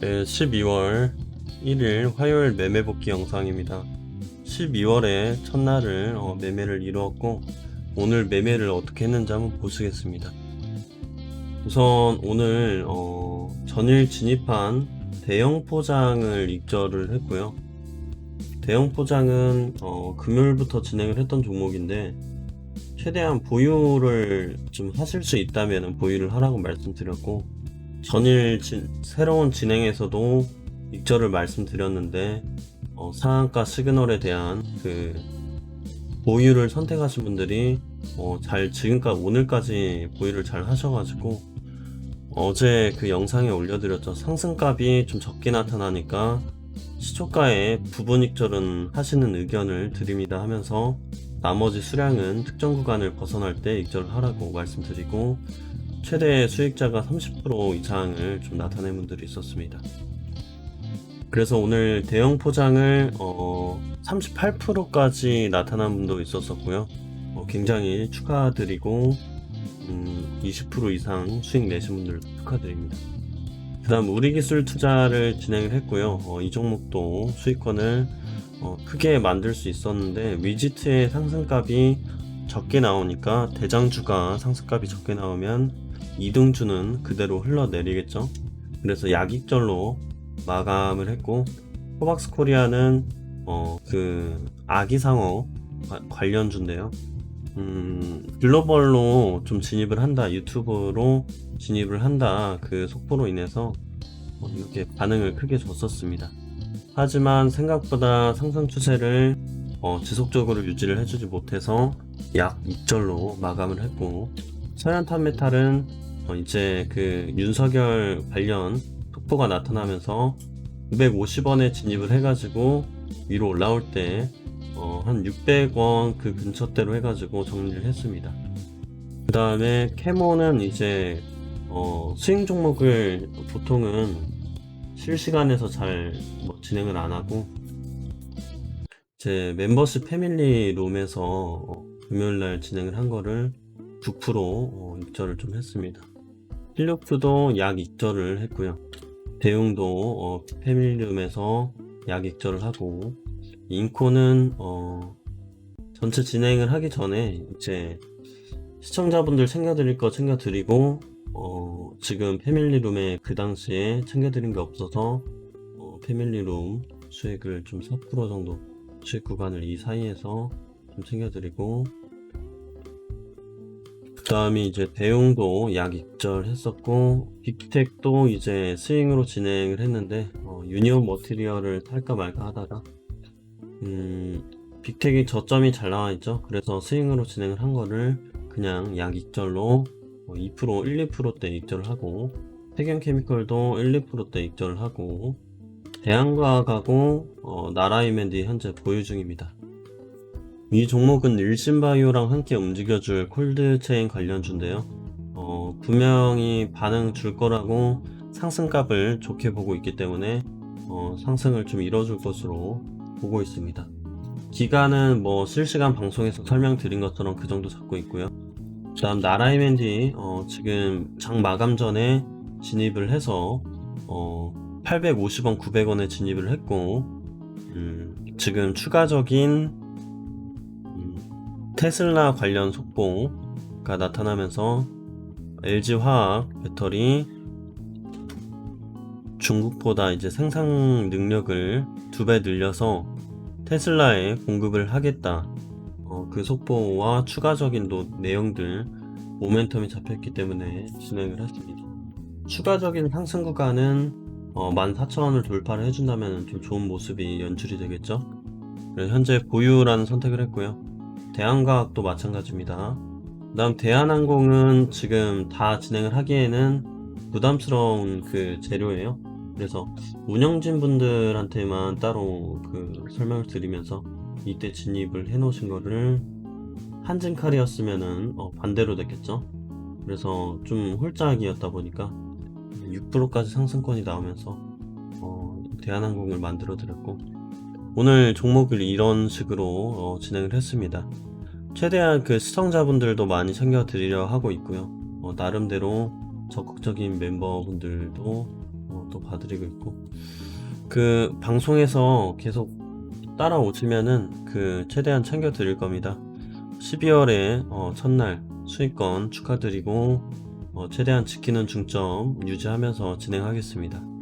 네, 12월 1일 화요일 매매 복귀 영상입니다. 12월의 첫날을 어, 매매를 이루었고 오늘 매매를 어떻게 했는지 한번 보시겠습니다. 우선 오늘 어, 전일 진입한 대형 포장을 입절을 했고요. 대형 포장은 어, 금요일부터 진행을 했던 종목인데 최대한 보유를 좀 하실 수 있다면 보유를 하라고 말씀드렸고 전일 진- 새로운 진행에서도 입절을 말씀드렸는데 어, 상한가 시그널에 대한 그 보유를 선택하신 분들이 어, 잘 지금까지 오늘까지 보유를 잘 하셔가지고 어제 그 영상에 올려드렸죠. 상승값이 좀 적게 나타나니까 시초가에 부분 입절은 하시는 의견을 드립니다 하면서 나머지 수량은 특정 구간을 벗어날 때 입절을 하라고 말씀드리고 최대 수익자가 30% 이상을 좀 나타낸 분들이 있었습니다. 그래서 오늘 대형 포장을 어, 38%까지 나타난 분도 있었었고요. 어, 굉장히 축하드리고 음, 20% 이상 수익 내신 분들 축하드립니다. 그 다음 우리 기술 투자를 진행을 했고요. 어, 이 종목도 수익권을 어, 크게 만들 수 있었는데 위지트의 상승값이 적게 나오니까 대장주가 상승값이 적게 나오면 이등주는 그대로 흘러내리겠죠. 그래서 약익절로 마감을 했고 코박스 코리아는 어, 그 아기상어 과- 관련주인데요. 음, 글로벌로 좀 진입을 한다, 유튜브로 진입을 한다, 그 속보로 인해서 어, 이렇게 반응을 크게 줬었습니다. 하지만 생각보다 상승 추세를 어, 지속적으로 유지를 해주지 못해서 약 2절로 마감을 했고 서현탄 메탈은 어, 이제 그 윤석열 관련 속보가 나타나면서 950원에 진입을 해가지고 위로 올라올 때 어, 한 600원 그 근처대로 해가지고 정리를 했습니다. 그 다음에 캐모는 이제 어, 스윙 종목을 보통은 실시간에서 잘 뭐 진행을 안 하고 제 멤버십 패밀리 룸에서 어, 금요일 날 진행을 한 거를 9% 어, 입절을 좀 했습니다. 필리프도 약 입절을 했고요. 대웅도 어, 패밀리룸에서 약 입절을 하고 인코는 어, 전체 진행을 하기 전에 이제 시청자분들 챙겨드릴 거 챙겨드리고 어, 지금 패밀리룸에 그 당시에 챙겨드린 게 없어서 어, 패밀리룸 수익을 좀 4% 정도 수익 구간을 이 사이에서 좀 챙겨드리고 그 다음에 이제 대용도 약 입절 했었고 빅텍도 이제 스윙으로 진행을 했는데 어, 유니온 머티리얼을 탈까 말까 하다가 음, 빅텍이 저점이 잘 나와 있죠 그래서 스윙으로 진행을 한 거를 그냥 약 입절로 어, 2% 1, 2%대 입절을 하고 태경 케미컬도 1, 2%대 입절을 하고 대한과학하고 어, 나라이맨디 현재 보유 중입니다. 이 종목은 일신바이오랑 함께 움직여줄 콜드체인 관련주인데요. 어, 분명히 반응 줄 거라고 상승값을 좋게 보고 있기 때문에 어, 상승을 좀 이뤄줄 것으로 보고 있습니다. 기간은 뭐 실시간 방송에서 설명드린 것처럼 그 정도 잡고 있고요. 그 다음 나라이맨디 어, 지금 장 마감 전에 진입을 해서 어, 850원, 900원에 진입을 했고 음, 지금 추가적인 음, 테슬라 관련 속보가 나타나면서 LG화학 배터리 중국보다 이제 생산 능력을 두 배 늘려서 테슬라에 공급을 하겠다. 어, 그 속보와 추가적인 노- 내용들 모멘텀이 잡혔기 때문에 진행을 했습니다. 추가적인 상승 구간은 어, 14,000원을 돌파를 해준다면 좀 좋은 모습이 연출이 되겠죠. 현재 보유라는 선택을 했고요. 대한과학도 마찬가지입니다. 그 다음 대한항공은 지금 다 진행을 하기에는 부담스러운 그 재료예요. 그래서 운영진 분들한테만 따로 그 설명을 드리면서 이때 진입을 해 놓으신 거를 한진 칼이었으면은 어, 반대로 됐겠죠. 그래서 좀 홀짝이었다 보니까 6%까지 상승권이 나오면서 어, 대한항공을 만들어 드렸고 오늘 종목을 이런 식으로 어, 진행을 했습니다. 최대한 그 시청자분들도 많이 챙겨 드리려 하고 있고요. 어, 나름대로 적극적인 멤버분들도 어, 또 봐드리고 있고 그 방송에서 계속 따라오시면은 그 최대한 챙겨 드릴 겁니다. 12월에 어, 첫날 수익권 축하드리고 어, 최대한 지키는 중점 유지하면서 진행하겠습니다.